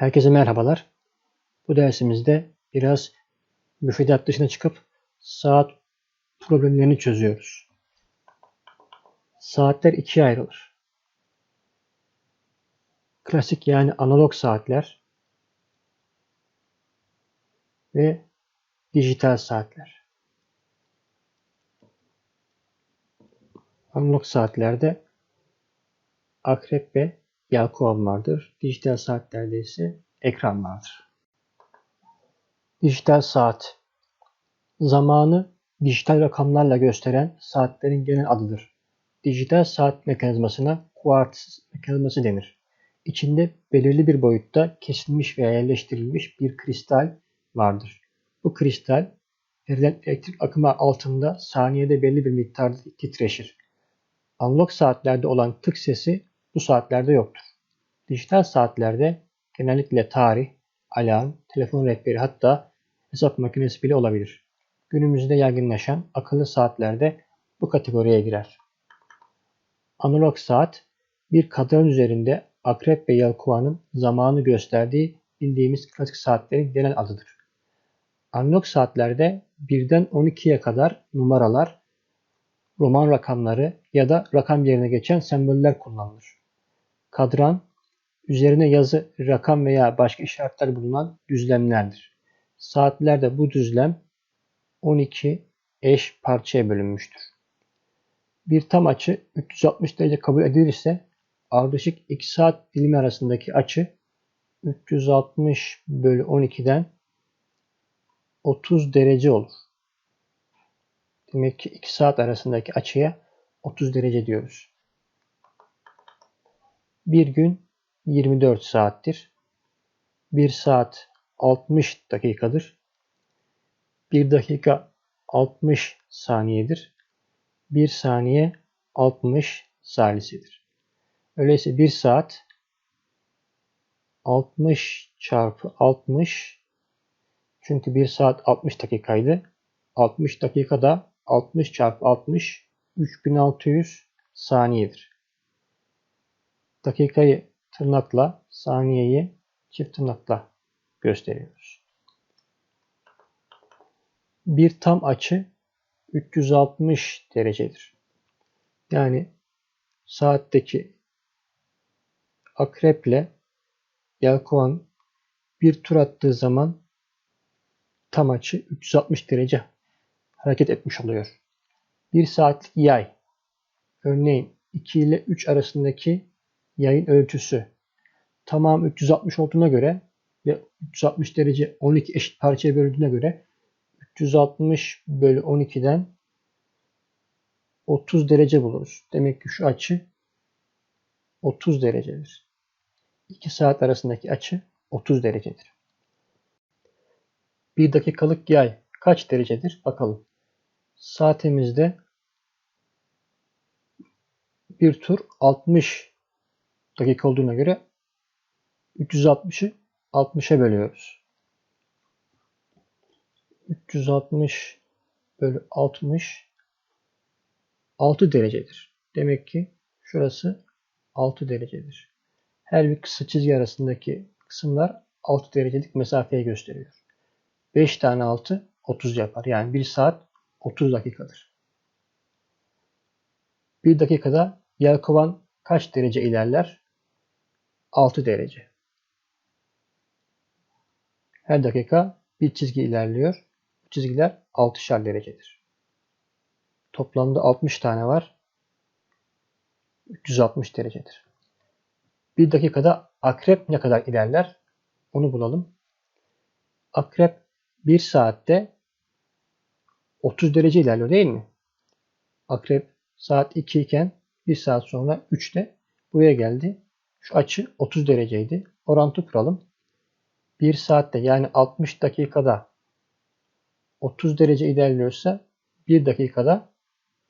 Herkese merhabalar. Bu dersimizde biraz müfredat dışına çıkıp saat problemlerini çözüyoruz. Saatler ikiye ayrılır. Klasik yani analog saatler ve dijital saatler. Analog saatlerde akrep ve yelkovan vardır. Dijital saatlerde ise ekran vardır. Dijital saat zamanı dijital rakamlarla gösteren saatlerin genel adıdır. Dijital saat mekanizmasına kuartz mekanizması denir. İçinde belirli bir boyutta kesilmiş veya yerleştirilmiş bir kristal vardır. Bu kristal verilen elektrik akımı altında saniyede belli bir miktarda titreşir. Analog saatlerde olan tık sesi bu saatlerde yoktur. Dijital saatlerde genellikle tarih, alarm, telefon rehberi hatta hesap makinesi bile olabilir. Günümüzde yaygınlaşan akıllı saatlerde bu kategoriye girer. Analog saat bir kadran üzerinde akrep ve yelkovanın zamanı gösterdiği bildiğimiz klasik saatlerin genel adıdır. Analog saatlerde birden 12'ye kadar numaralar, roman rakamları ya da rakam yerine geçen semboller kullanılır. Kadran, üzerine yazı, rakam veya başka işaretler bulunan düzlemlerdir. Saatlerde bu düzlem 12 eş parçaya bölünmüştür. Bir tam açı 360 derece kabul edilirse ardışık 2 saat dilimi arasındaki açı 360 bölü 12'den 30 derece olur. Demek ki 2 saat arasındaki açıya 30 derece diyoruz. Bir gün 24 saattir. Bir saat 60 dakikadır. Bir dakika 60 saniyedir. Bir saniye 60 salisidir. Öyleyse bir saat 60 çarpı 60 çünkü bir saat 60 dakikaydı. 60 dakikada 60 çarpı 60 3600 saniyedir dakikayı tırnakla, saniyeyi çift tırnakla gösteriyoruz. Bir tam açı 360 derecedir. Yani saatteki akreple yelkovan bir tur attığı zaman tam açı 360 derece hareket etmiş oluyor. Bir saatlik yay örneğin 2 ile 3 arasındaki yayın ölçüsü tamam 360 olduğuna göre ve 360 derece 12 eşit parçaya bölündüğüne göre 360 bölü 12'den 30 derece buluruz. Demek ki şu açı 30 derecedir. 2 saat arasındaki açı 30 derecedir. 1 dakikalık yay kaç derecedir? Bakalım. Saatimizde bir tur 60 dakika olduğuna göre 360'ı 60'a bölüyoruz. 360 bölü 60 6 derecedir. Demek ki şurası 6 derecedir. Her bir kısa çizgi arasındaki kısımlar 6 derecelik mesafeyi gösteriyor. 5 tane 6 30 yapar. Yani 1 saat 30 dakikadır. 1 dakikada yelkovan kaç derece ilerler? 6 derece. Her dakika bir çizgi ilerliyor. Bu çizgiler 6'şar derecedir. Toplamda 60 tane var. 360 derecedir. Bir dakikada akrep ne kadar ilerler? Onu bulalım. Akrep 1 saatte 30 derece ilerliyor değil mi? Akrep saat 2 iken 1 saat sonra 3'te buraya geldi. Şu açı 30 dereceydi. Orantı kuralım. 1 saatte yani 60 dakikada 30 derece ilerliyorsa 1 dakikada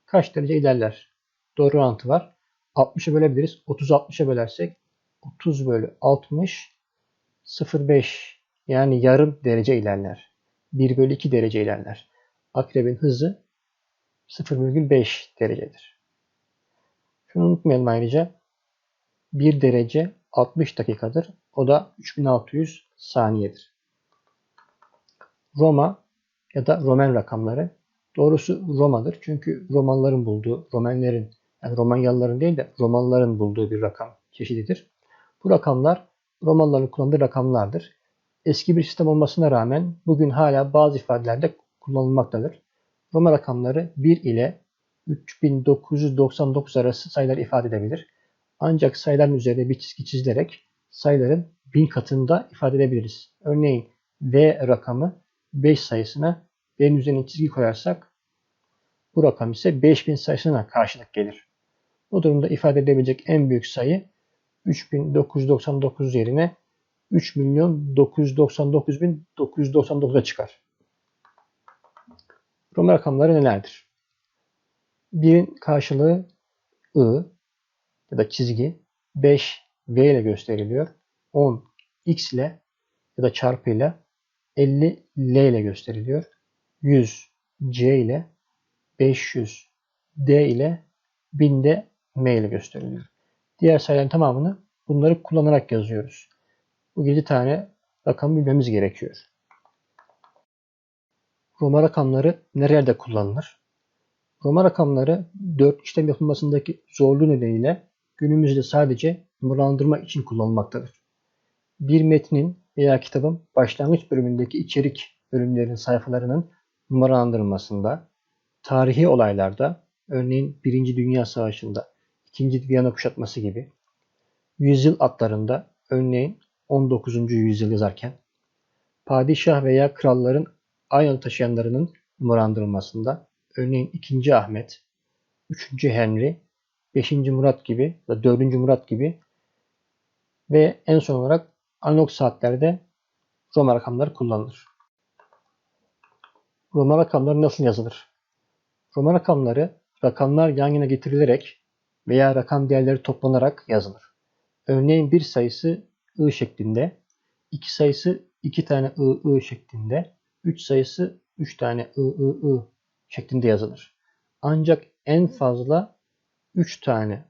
kaç derece ilerler? Doğru orantı var. 60'ı bölebiliriz. 30'u 60'a bölersek 30 bölü 60 0,5 yani yarım derece ilerler. 1 bölü 2 derece ilerler. Akrebin hızı 0,5 derecedir. Şunu unutmayalım ayrıca. 1 derece 60 dakikadır. O da 3600 saniyedir. Roma ya da Roman rakamları doğrusu Roma'dır. Çünkü Romalıların bulduğu, Romenlerin yani Romanyalıların değil de Romalıların bulduğu bir rakam çeşididir. Bu rakamlar Romalıların kullandığı rakamlardır. Eski bir sistem olmasına rağmen bugün hala bazı ifadelerde kullanılmaktadır. Roma rakamları 1 ile 3999 arası sayılar ifade edebilir. Ancak sayıların üzerine bir çizgi çizilerek sayıların bin katında ifade edebiliriz. Örneğin V rakamı 5 sayısına V'nin üzerine çizgi koyarsak bu rakam ise 5000 sayısına karşılık gelir. Bu durumda ifade edebilecek en büyük sayı 3999 yerine 3 milyon 999 bin 999'a çıkar. Roma rakamları nelerdir? Birin karşılığı I ya da çizgi 5 V ile gösteriliyor. 10 X ile ya da çarpıyla 50 L ile gösteriliyor. 100 C ile 500 D ile 1000 de M ile gösteriliyor. Diğer sayıların tamamını bunları kullanarak yazıyoruz. Bu 7 tane rakamı bilmemiz gerekiyor. Roma rakamları nerelerde kullanılır? Roma rakamları 4 işlem yapılmasındaki zorluğu nedeniyle günümüzde sadece numaralandırma için kullanılmaktadır. Bir metnin veya kitabın başlangıç bölümündeki içerik bölümlerinin sayfalarının numaralandırılmasında, tarihi olaylarda, örneğin 1. Dünya Savaşı'nda, 2. Viyana kuşatması gibi, yüzyıl adlarında, örneğin 19. yüzyıl yazarken, padişah veya kralların aynı taşıyanlarının numaralandırılmasında, örneğin 2. Ahmet, 3. Henry, 5. Murat gibi ve 4. Murat gibi ve en son olarak analog saatlerde Roma rakamları kullanılır. Roma rakamları nasıl yazılır? Roma rakamları rakamlar yan yana getirilerek veya rakam değerleri toplanarak yazılır. Örneğin bir sayısı i şeklinde, iki sayısı iki tane i i şeklinde, üç sayısı üç tane i i i şeklinde yazılır. Ancak en fazla 3 tane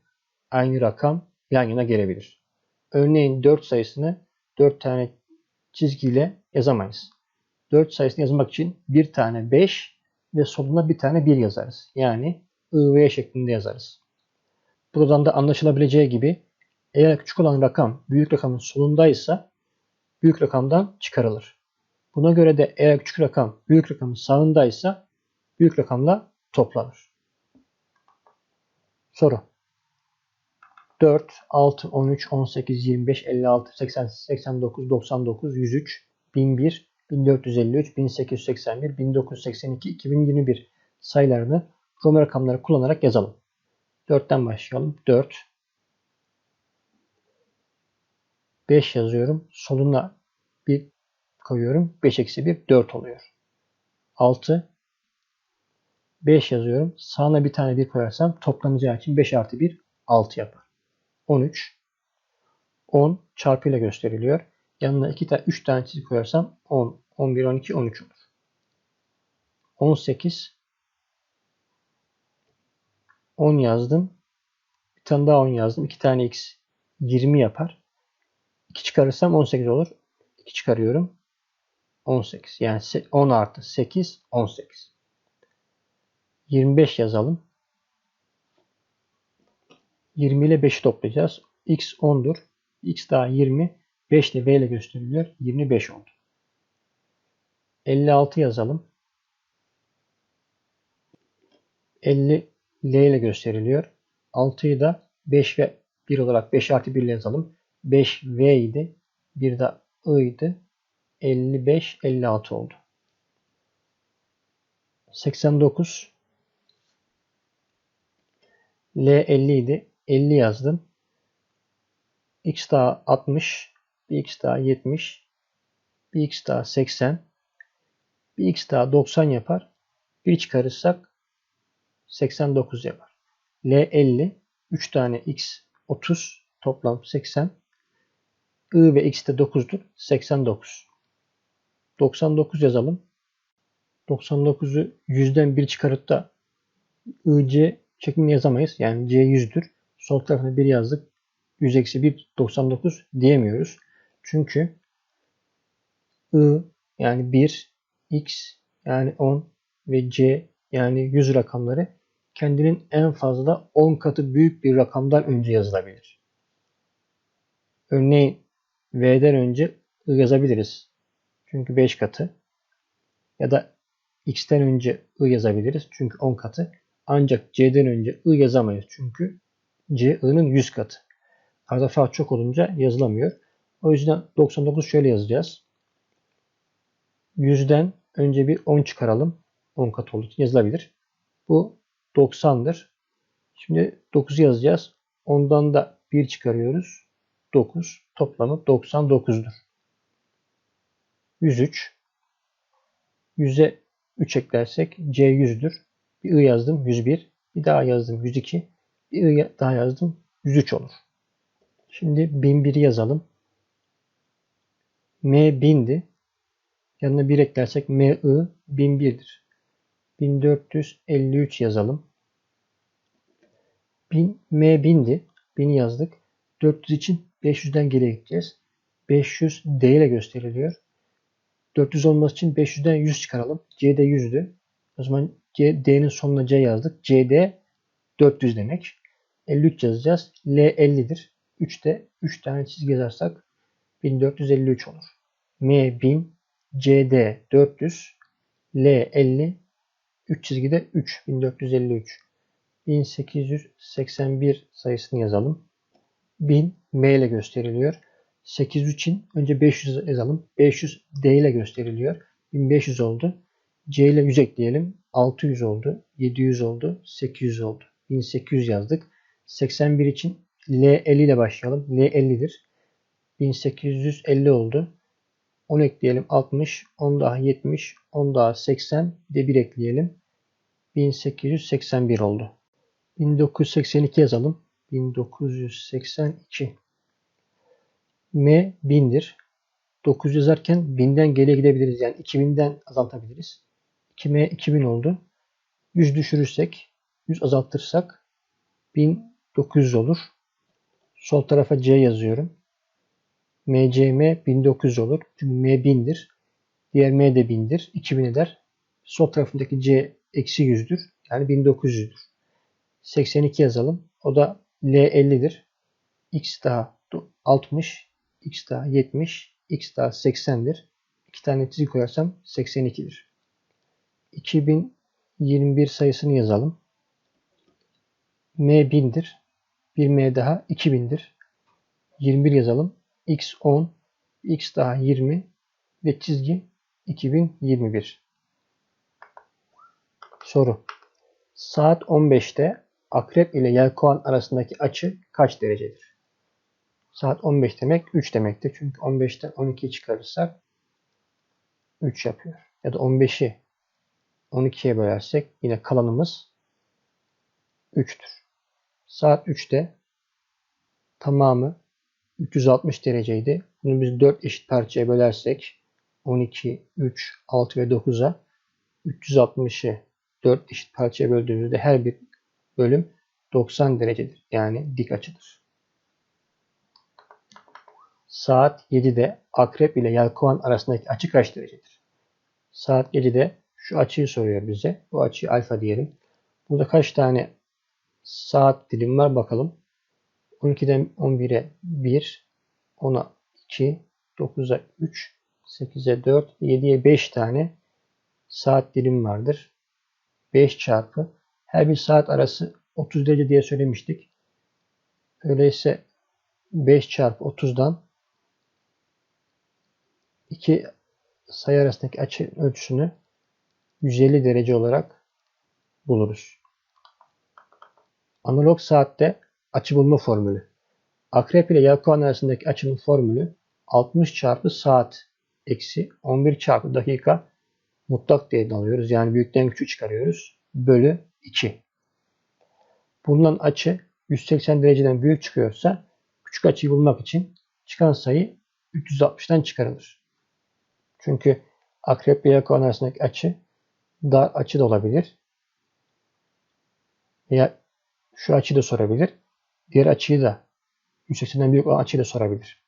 aynı rakam yan yana gelebilir. Örneğin 4 sayısını 4 tane çizgiyle yazamayız. 4 sayısını yazmak için bir tane 5 ve sonuna bir tane 1 yazarız. Yani IV şeklinde yazarız. Buradan da anlaşılabileceği gibi eğer küçük olan rakam büyük rakamın solundaysa büyük rakamdan çıkarılır. Buna göre de eğer küçük rakam büyük rakamın sağındaysa büyük rakamla toplanır. Soru 4, 6, 13, 18, 25, 56, 80, 89, 99, 103, 1001, 1453, 1881, 1982, 2021 sayılarını Roma rakamları kullanarak yazalım. 4'ten başlayalım. 4, 5 yazıyorum. Soluna 1 koyuyorum. 5 eksi 1 4 oluyor. 6 5 yazıyorum. Sağına bir tane 1 koyarsam toplanacağı için 5 artı 1 6 yapar. 13 10 çarpıyla gösteriliyor. Yanına 2 tane 3 tane çizgi koyarsam 10, 11, 12, 13 olur. 18 10 yazdım. Bir tane daha 10 yazdım. 2 tane x 20 yapar. 2 çıkarırsam 18 olur. 2 çıkarıyorum. 18. Yani 10 artı 8 18. 25 yazalım. 20 ile 5'i toplayacağız. X 10'dur. X daha 20. 5 de V ile gösteriliyor. 25 oldu. 56 yazalım. 50 L ile gösteriliyor. 6'yı da 5 ve 1 olarak 5 artı 1 ile yazalım. 5 V idi. Bir de I idi. 55, 56 oldu. 89 L 50 idi. 50 yazdım. X daha 60. Bir X daha 70. Bir X daha 80. Bir X daha 90 yapar. Bir çıkarırsak 89 yapar. L 50. 3 tane X 30. Toplam 80. I ve X de 9'dur. 89. 99 yazalım. 99'u 100'den 1 çıkarıp da IC şeklinde yazamayız. Yani C 100'dür. Sol tarafına 1 yazdık. 100 eksi 1 99 diyemiyoruz. Çünkü I yani 1, X yani 10 ve C yani 100 rakamları kendinin en fazla 10 katı büyük bir rakamdan önce yazılabilir. Örneğin V'den önce I yazabiliriz. Çünkü 5 katı. Ya da X'ten önce I yazabiliriz. Çünkü 10 katı. Ancak C'den önce I yazamayız. Çünkü C I'nın 100 katı. Arada fark çok olunca yazılamıyor. O yüzden 99 şöyle yazacağız. 100'den önce bir 10 çıkaralım. 10 kat olduğu için yazılabilir. Bu 90'dır. Şimdi 9 yazacağız. Ondan da 1 çıkarıyoruz. 9. Toplamı 99'dur. 103. 100'e 3 eklersek C 100'dür. Bir I yazdım 101. Bir daha yazdım 102. Bir I daha yazdım 103 olur. Şimdi 1001'i yazalım. M 1000'di. Yanına 1 eklersek MI 1001'dir. 1453 yazalım. 1000, M 1000'di. 1000 yazdık. 400 için 500'den geriye gideceğiz. 500 D ile gösteriliyor. 400 olması için 500'den 100 çıkaralım. C de 100'dü. O zaman C, D'nin sonuna C yazdık. CD 400 demek. 53 yazacağız. L 50'dir. 3'te 3 tane çizgi yazarsak 1453 olur. M 1000, CD 400, L 50, 3 çizgide 3, 1453. 1881 sayısını yazalım. 1000 M ile gösteriliyor. 800 için önce 500 yazalım. 500 D ile gösteriliyor. 1500 oldu. C ile 100 ekleyelim. 600 oldu. 700 oldu. 800 oldu. 1800 yazdık. 81 için L 50 ile başlayalım. L 50'dir. 1850 oldu. 10 ekleyelim 60. 10 daha 70. 10 daha 80. Bir de 1 ekleyelim. 1881 oldu. 1982 yazalım. 1982. M 1000'dir. 900 yazarken 1000'den geriye gidebiliriz. Yani 2000'den azaltabiliriz. 2M 2000 oldu. 100 düşürürsek, 100 azaltırsak 1900 olur. Sol tarafa C yazıyorum. MCM 1900 olur. Çünkü M 1000'dir. Diğer M de 1000'dir. 2000 eder. Sol tarafındaki C eksi 100'dür. Yani 1900'dür. 82 yazalım. O da L 50'dir. X daha 60. X daha 70. X daha 80'dir. İki tane çizgi koyarsam 82'dir. 2021 sayısını yazalım. M 1000'dir. Bir M daha 2000'dir. 21 yazalım. X 10. X daha 20. Ve çizgi 2021. Soru. Saat 15'te akrep ile yelkoğan arasındaki açı kaç derecedir? Saat 15 demek 3 demektir. Çünkü 15'ten 12'yi çıkarırsak 3 yapıyor. Ya da 15'i 12'ye bölersek yine kalanımız 3'tür. Saat 3'te tamamı 360 dereceydi. Bunu biz 4 eşit parçaya bölersek 12, 3, 6 ve 9'a 360'ı 4 eşit parçaya böldüğümüzde her bir bölüm 90 derecedir. Yani dik açıdır. Saat 7'de akrep ile yelkovan arasındaki açı kaç derecedir? Saat 7'de şu açıyı soruyor bize. Bu açıyı alfa diyelim. Burada kaç tane saat dilim var bakalım. 12'den 11'e 1, 10'a 2, 9'a 3, 8'e 4, 7'ye 5 tane saat dilim vardır. 5 çarpı her bir saat arası 30 derece diye söylemiştik. Öyleyse 5 çarpı 30'dan iki sayı arasındaki açı ölçüsünü 150 derece olarak buluruz. Analog saatte açı bulma formülü. Akrep ile yelkovan arasındaki açının formülü 60 çarpı saat eksi 11 çarpı dakika mutlak değerini alıyoruz. Yani büyükten küçük çıkarıyoruz. Bölü 2. Bulunan açı 180 dereceden büyük çıkıyorsa küçük açıyı bulmak için çıkan sayı 360'tan çıkarılır. Çünkü akrep ve yelkovan arasındaki açı dar açı da olabilir. Veya şu açıyı da sorabilir. Diğer açıyı da 380'den büyük olan açıyı da sorabilir.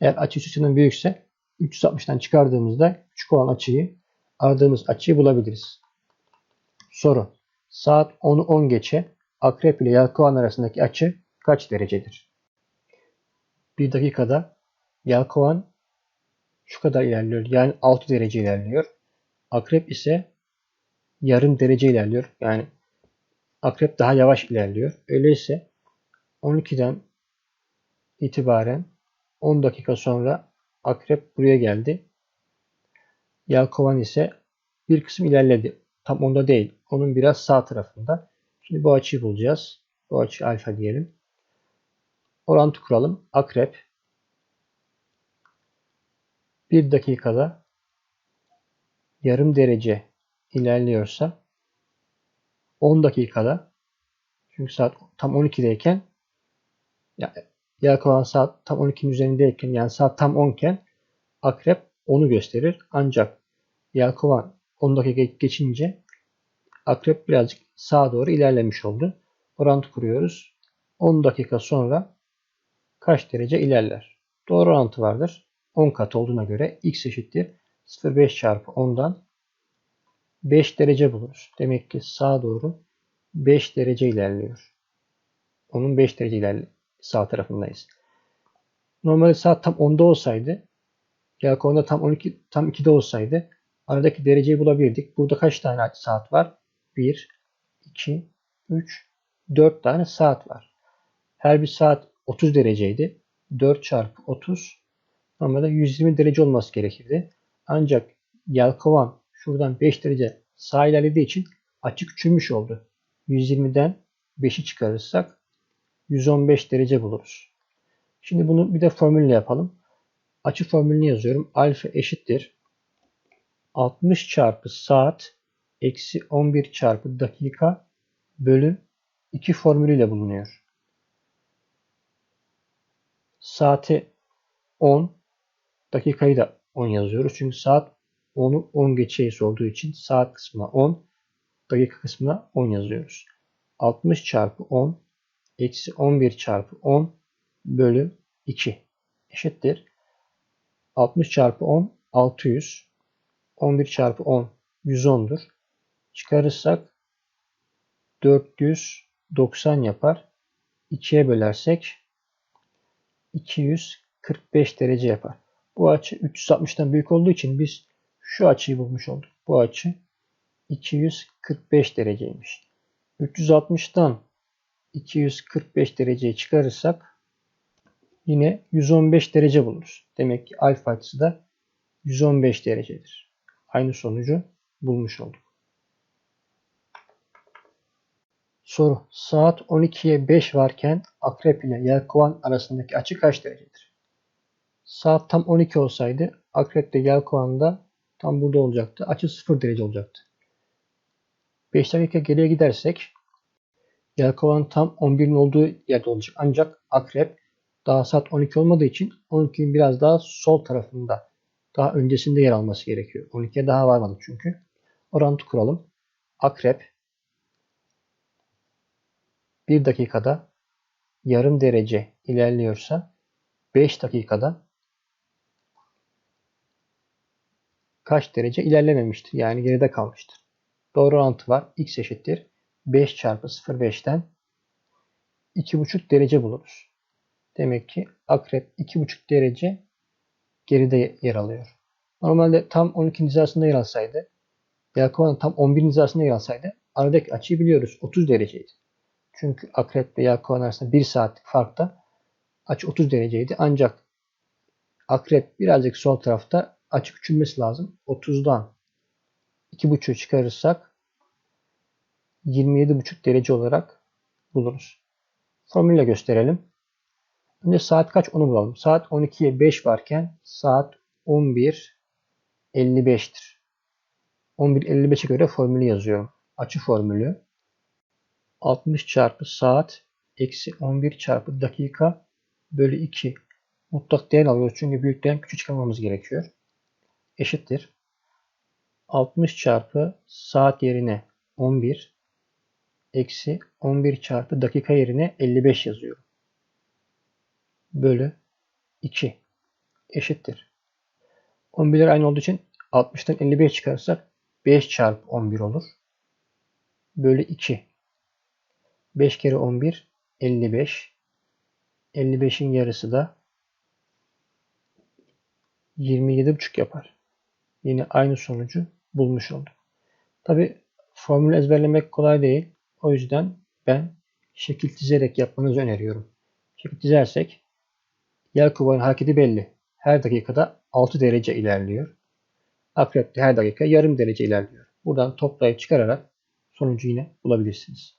Eğer açı 380'den büyükse 360'tan çıkardığımızda küçük olan açıyı aradığımız açıyı bulabiliriz. Soru. Saat 10'u 10 geçe akrep ile yelkovan arasındaki açı kaç derecedir? Bir dakikada yelkovan şu kadar ilerliyor. Yani 6 derece ilerliyor. Akrep ise yarım derece ilerliyor. Yani akrep daha yavaş ilerliyor. Öyleyse 12'den itibaren 10 dakika sonra akrep buraya geldi. Yelkovan ise bir kısım ilerledi. Tam onda değil. Onun biraz sağ tarafında. Şimdi bu açıyı bulacağız. Bu açı alfa diyelim. Orantı kuralım. Akrep bir dakikada yarım derece ilerliyorsa 10 dakikada çünkü saat tam 12'deyken ya, yelkovan saat tam 12'nin üzerindeyken yani saat tam 10 iken akrep onu gösterir. Ancak yelkovan 10 dakika geçince akrep birazcık sağa doğru ilerlemiş oldu. Orantı kuruyoruz. 10 dakika sonra kaç derece ilerler? Doğru orantı vardır. 10 kat olduğuna göre x eşittir 0,5 çarpı 10'dan 5 derece buluruz. Demek ki sağa doğru 5 derece ilerliyor. Onun 5 derece ilerli sağ tarafındayız. Normalde saat tam 10'da olsaydı Yelkova'da tam 12 tam 2'de olsaydı aradaki dereceyi bulabilirdik. Burada kaç tane saat var? 1 2 3 4 tane saat var. Her bir saat 30 dereceydi. 4 çarpı 30 normalde 120 derece olması gerekirdi. Ancak Yelkovan şuradan 5 derece sağ ilerlediği için açı küçülmüş oldu. 120'den 5'i çıkarırsak 115 derece buluruz. Şimdi bunu bir de formülle yapalım. Açı formülünü yazıyorum. Alfa eşittir. 60 çarpı saat eksi 11 çarpı dakika bölü 2 formülüyle bulunuyor. Saati 10, dakikayı da 10 yazıyoruz. Çünkü saat 10'u 10 geçeyi sorduğu için saat kısmına 10, dakika kısmına 10 yazıyoruz. 60 çarpı 10 eksi 11 çarpı 10 bölü 2 eşittir. 60 çarpı 10 600. 11 çarpı 10 110'dur. Çıkarırsak 490 yapar. 2'ye bölersek 245 derece yapar. Bu açı 360'tan büyük olduğu için biz şu açıyı bulmuş olduk. Bu açı 245 dereceymiş. 360'tan 245 dereceyi çıkarırsak yine 115 derece buluruz. Demek ki alfa açısı da 115 derecedir. Aynı sonucu bulmuş olduk. Soru. Saat 12'ye 5 varken akrep ile yelkovan arasındaki açı kaç derecedir? Saat tam 12 olsaydı akrep ile yelkovan da tam burada olacaktı. Açı 0 derece olacaktı. 5 dakika geriye gidersek Yelkovan tam 11'in olduğu yerde olacak. Ancak akrep daha saat 12 olmadığı için 12'nin biraz daha sol tarafında daha öncesinde yer alması gerekiyor. 12'ye daha varmadı çünkü. Orantı kuralım. Akrep 1 dakikada yarım derece ilerliyorsa 5 dakikada kaç derece ilerlememiştir? Yani geride kalmıştır. Doğru orantı var. X eşittir. 5 çarpı 0,5'ten 2,5 derece buluruz. Demek ki akrep 2,5 derece geride yer alıyor. Normalde tam 12 hizasında yer alsaydı, Yelkovan tam 11 hizasında yer alsaydı aradaki açıyı biliyoruz. 30 dereceydi. Çünkü akrep ve Yelkovan arasında 1 saatlik farkta açı 30 dereceydi. Ancak akrep birazcık sol tarafta açı küçülmesi lazım. 30'dan 2,5'u çıkarırsak 27,5 derece olarak buluruz. Formülle gösterelim. Önce saat kaç onu bulalım. Saat 12'ye 5 varken saat 11.55'tir. 11.55'e göre formülü yazıyorum. Açı formülü 60 çarpı saat eksi 11 çarpı dakika bölü 2 mutlak değer alıyoruz. Çünkü büyükten küçük çıkarmamız gerekiyor. Eşittir. 60 çarpı saat yerine 11 eksi 11 çarpı dakika yerine 55 yazıyorum. bölü 2 eşittir. 11'ler aynı olduğu için 60'tan 55 çıkarırsak 5 çarpı 11 olur. Bölü 2. 5 kere 11 55. 55'in yarısı da 27,5 yapar. Yine aynı sonucu bulmuş olduk. Tabi formülü ezberlemek kolay değil. O yüzden ben şekil çizerek yapmanızı öneriyorum. Şekil çizersek yer kovanın hareketi belli. Her dakikada 6 derece ilerliyor. Akrep de her dakika yarım derece ilerliyor. Buradan toplayıp çıkararak sonucu yine bulabilirsiniz.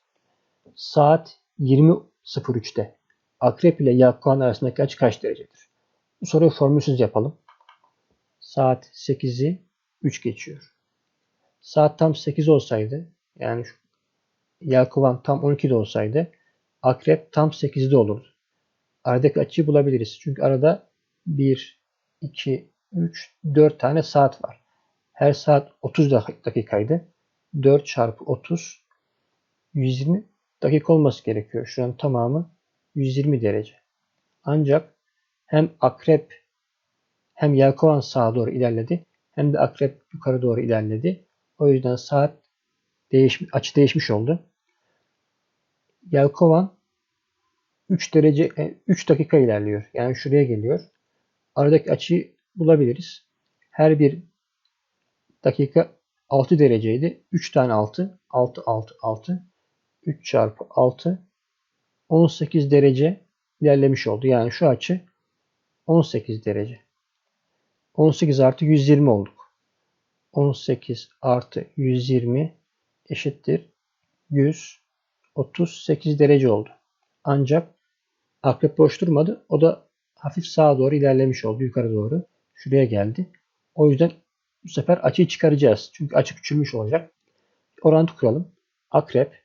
Saat 20.03'te akrep ile yelkovan arasındaki açı kaç derecedir? Bu soruyu formülsüz yapalım. Saat 8'i 3 geçiyor. Saat tam 8 olsaydı yani şu yelkovan tam 12'de olsaydı akrep tam 8'de olurdu. Aradaki açıyı bulabiliriz. Çünkü arada 1, 2, 3, 4 tane saat var. Her saat 30 dakikaydı. 4 çarpı 30 120 dakika olması gerekiyor. Şu an tamamı 120 derece. Ancak hem akrep hem yelkovan sağa doğru ilerledi hem de akrep yukarı doğru ilerledi. O yüzden saat değişmiş, açı değişmiş oldu. Yelkovan 3 derece 3 e, dakika ilerliyor. Yani şuraya geliyor. Aradaki açıyı bulabiliriz. Her bir dakika 6 dereceydi. 3 tane 6. 6, 6, 6. 3 çarpı 6. 18 derece ilerlemiş oldu. Yani şu açı 18 derece. 18 artı 120 olduk. 18 artı 120 eşittir 138 derece oldu. Ancak akrep boş durmadı. O da hafif sağa doğru ilerlemiş oldu. Yukarı doğru. Şuraya geldi. O yüzden bu sefer açıyı çıkaracağız. Çünkü açı küçülmüş olacak. Orantı kuralım. Akrep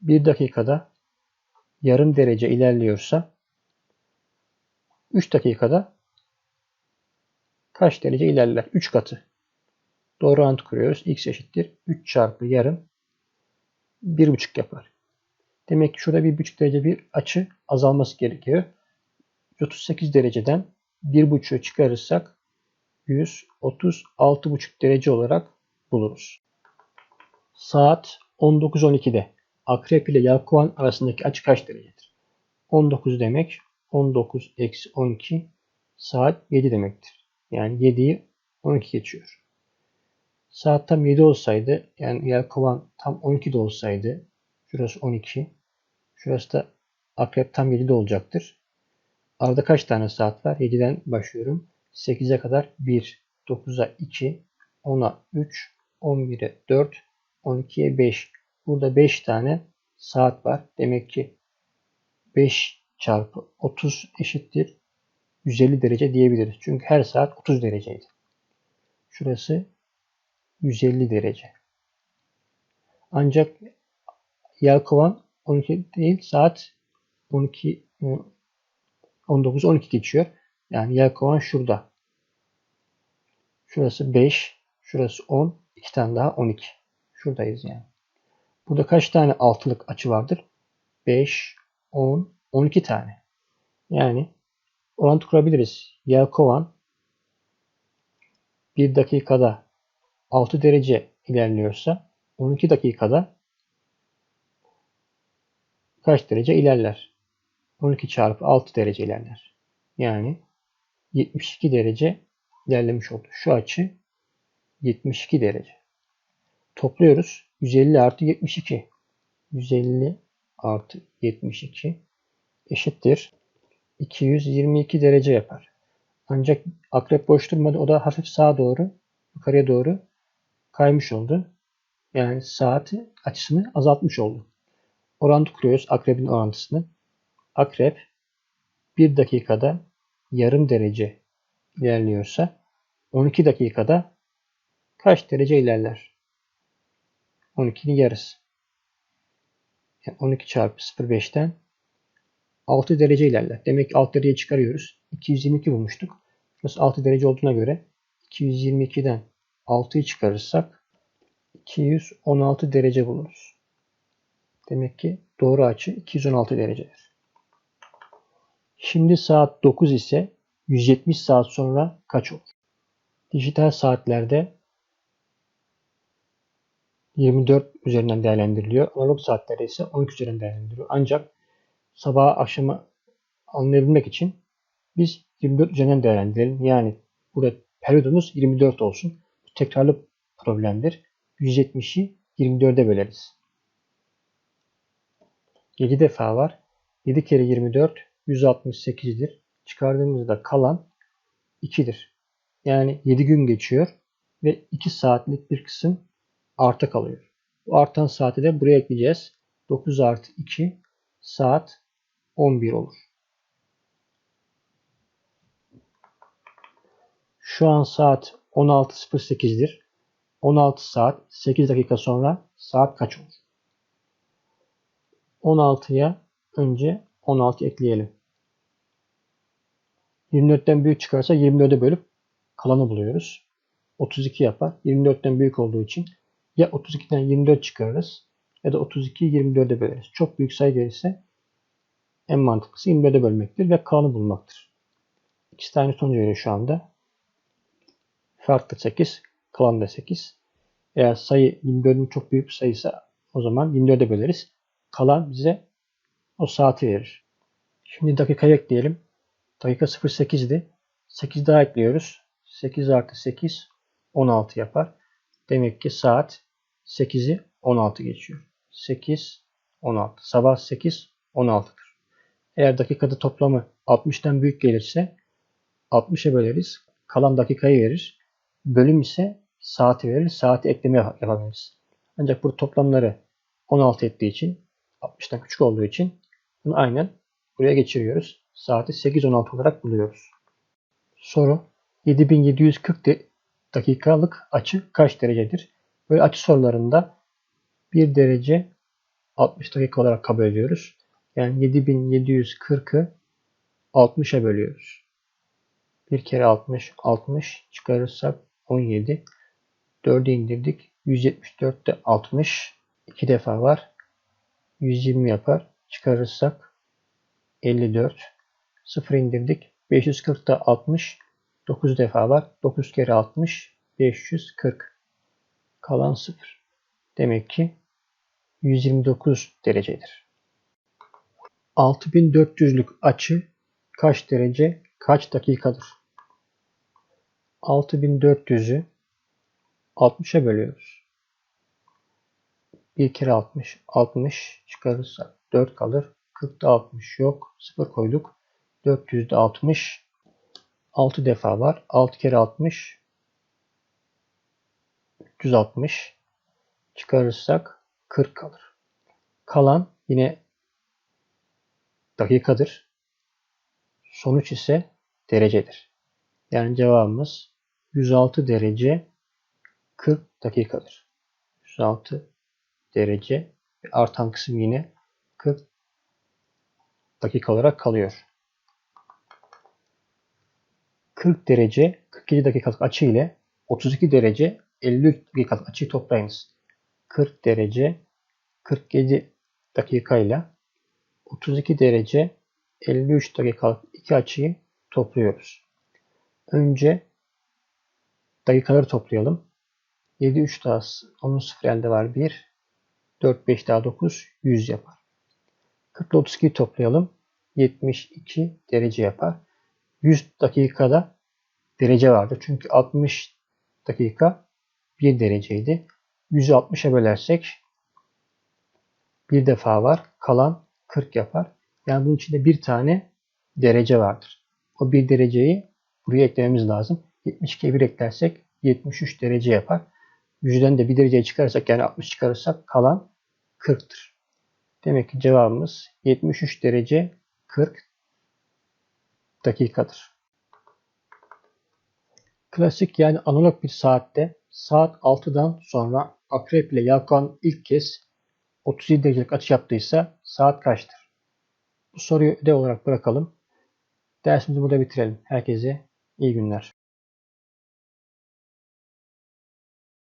1 dakikada yarım derece ilerliyorsa 3 dakikada kaç derece ilerler? 3 katı. Doğru orantı kuruyoruz. X eşittir. 3 çarpı yarım 1,5 yapar. Demek ki şurada 1,5 derece bir açı azalması gerekiyor. 38 dereceden 1,5'ü çıkarırsak 136,5 derece olarak buluruz. Saat 19.12'de akrep ile yelkovan arasındaki açı kaç derecedir? 19 demek 19 eksi 12 saat 7 demektir. Yani 7'yi 12 geçiyor. Saat tam 7 olsaydı yani yelkovan tam 12'de olsaydı şurası 12 şurası da akrep tam 7'de olacaktır. Arada kaç tane saat var? 7'den başlıyorum. 8'e kadar 1, 9'a 2, 10'a 3, 11'e 4, 12'ye 5. Burada 5 tane saat var. Demek ki 5 çarpı 30 eşittir 150 derece diyebiliriz. Çünkü her saat 30 dereceydi. Şurası 150 derece. Ancak Yelkovan 12 değil saat 12 19 12 geçiyor. Yani Yelkovan şurada. Şurası 5, şurası 10, 2 tane daha 12. Şuradayız yani. Burada kaç tane altılık açı vardır? 5, 10, 12 tane. Yani orantı kurabiliriz. Yelkovan 1 dakikada 6 derece ilerliyorsa 12 dakikada kaç derece ilerler? 12 çarpı 6 derece ilerler. Yani 72 derece ilerlemiş oldu. Şu açı 72 derece. Topluyoruz. 150 artı 72. 150 artı 72 eşittir. 222 derece yapar. Ancak akrep boş durmadı. O da hafif sağa doğru, yukarıya doğru kaymış oldu. Yani saati açısını azaltmış oldu. Orantı kuruyoruz akrebin orantısını. Akrep 1 dakikada yarım derece ilerliyorsa 12 dakikada kaç derece ilerler? 12'nin yarısı. Yani 12 çarpı 0,5'ten 6 derece ilerler. Demek ki 6 derece çıkarıyoruz. 222 bulmuştuk. Burası 6 derece olduğuna göre 222'den 6'yı çıkarırsak 216 derece buluruz. Demek ki doğru açı 216 derecedir. Şimdi saat 9 ise 170 saat sonra kaç olur? Dijital saatlerde 24 üzerinden değerlendiriliyor. Analog saatlerde ise 12 üzerinden değerlendiriliyor. Ancak sabah akşamı anlayabilmek için biz 24 üzerinden değerlendirelim. Yani burada periyodumuz 24 olsun. Bu tekrarlı problemdir. 170'i 24'e böleriz. 7 defa var. 7 kere 24 168'dir. Çıkardığımızda kalan 2'dir. Yani 7 gün geçiyor ve 2 saatlik bir kısım arta kalıyor. Bu artan saati de buraya ekleyeceğiz. 9 artı 2 saat 11 olur. Şu an saat 16.08'dir. 16 saat 8 dakika sonra saat kaç olur? 16'ya önce 16 ekleyelim. 24'ten büyük çıkarsa 24'e bölüp kalanı buluyoruz. 32 yapar. 24'ten büyük olduğu için ya 32'den 24 çıkarırız ya da 32'yi 24'e böleriz. Çok büyük sayı gelirse en mantıklısı 24'e bölmektir ve kalanı bulmaktır. İkisi de aynı sonucu veriyor şu anda. Farklı 8, kalan da 8. Eğer sayı 24'ün çok büyük bir sayıysa o zaman 24'e böleriz. Kalan bize o saati verir. Şimdi dakikayı ekleyelim. Dakika 08'di. 8 daha ekliyoruz. 8 artı 8 16 yapar. Demek ki saat 8'i 16 geçiyor. 8 16. Sabah 8 16'dır. Eğer dakikada toplamı 60'tan büyük gelirse 60'a böleriz. Kalan dakikayı verir. Bölüm ise saati verir. Saati ekleme yapabiliriz. Ancak bu toplamları 16 ettiği için 60'tan küçük olduğu için bunu aynen buraya geçiriyoruz. Saati 8-16 olarak buluyoruz. Soru 7740 dakikalık açı kaç derecedir? Böyle açı sorularında 1 derece 60 dakika olarak kabul ediyoruz. Yani 7740'ı 60'a bölüyoruz. 1 kere 60, 60 çıkarırsak 17. 4'ü indirdik. 174 de 60. 2 defa var. 120 yapar. Çıkarırsak 54. 0 indirdik. 540 da 60. 9 defa var. 9 kere 60. 540. Kalan 0. Demek ki 129 derecedir. 6400'lük açı kaç derece kaç dakikadır? 6400'ü 60'a bölüyoruz. 1 kere 60, 60 çıkarırsak 4 kalır. 40'da 60 yok. 0 koyduk. 400'de 60. 6 defa var. 6 kere 60 360 çıkarırsak 40 kalır. Kalan yine dakikadır. Sonuç ise derecedir. Yani cevabımız 106 derece 40 dakikadır. 106 derece artan kısım yine 40 dakika olarak kalıyor. 40 derece 47 dakikalık açı ile 32 derece 53 dakikalık açıyı toplayınız. 40 derece 47 dakika ile 32 derece 53 dakikalık iki açıyı topluyoruz. Önce dakikaları toplayalım. 7 3 daha 10 0 elde var 1. 4 5 daha 9 100 yapar. 40 ile 32'yi toplayalım. 72 derece yapar. 100 dakikada derece vardır. Çünkü 60 dakika 1 dereceydi. 100'ü 60'a bölersek bir defa var. Kalan 40 yapar. Yani bunun içinde bir tane derece vardır. O bir dereceyi buraya eklememiz lazım. 72'ye 1 eklersek 73 derece yapar. 100'den de bir dereceyi çıkarırsak yani 60 çıkarırsak kalan 40'tır. Demek ki cevabımız 73 derece 40 dakikadır. Klasik yani analog bir saatte saat 6'dan sonra akrep ile yelkan ilk kez 37 derecelik açı yaptıysa saat kaçtır? Bu soruyu ödev olarak bırakalım. Dersimizi burada bitirelim. Herkese iyi günler.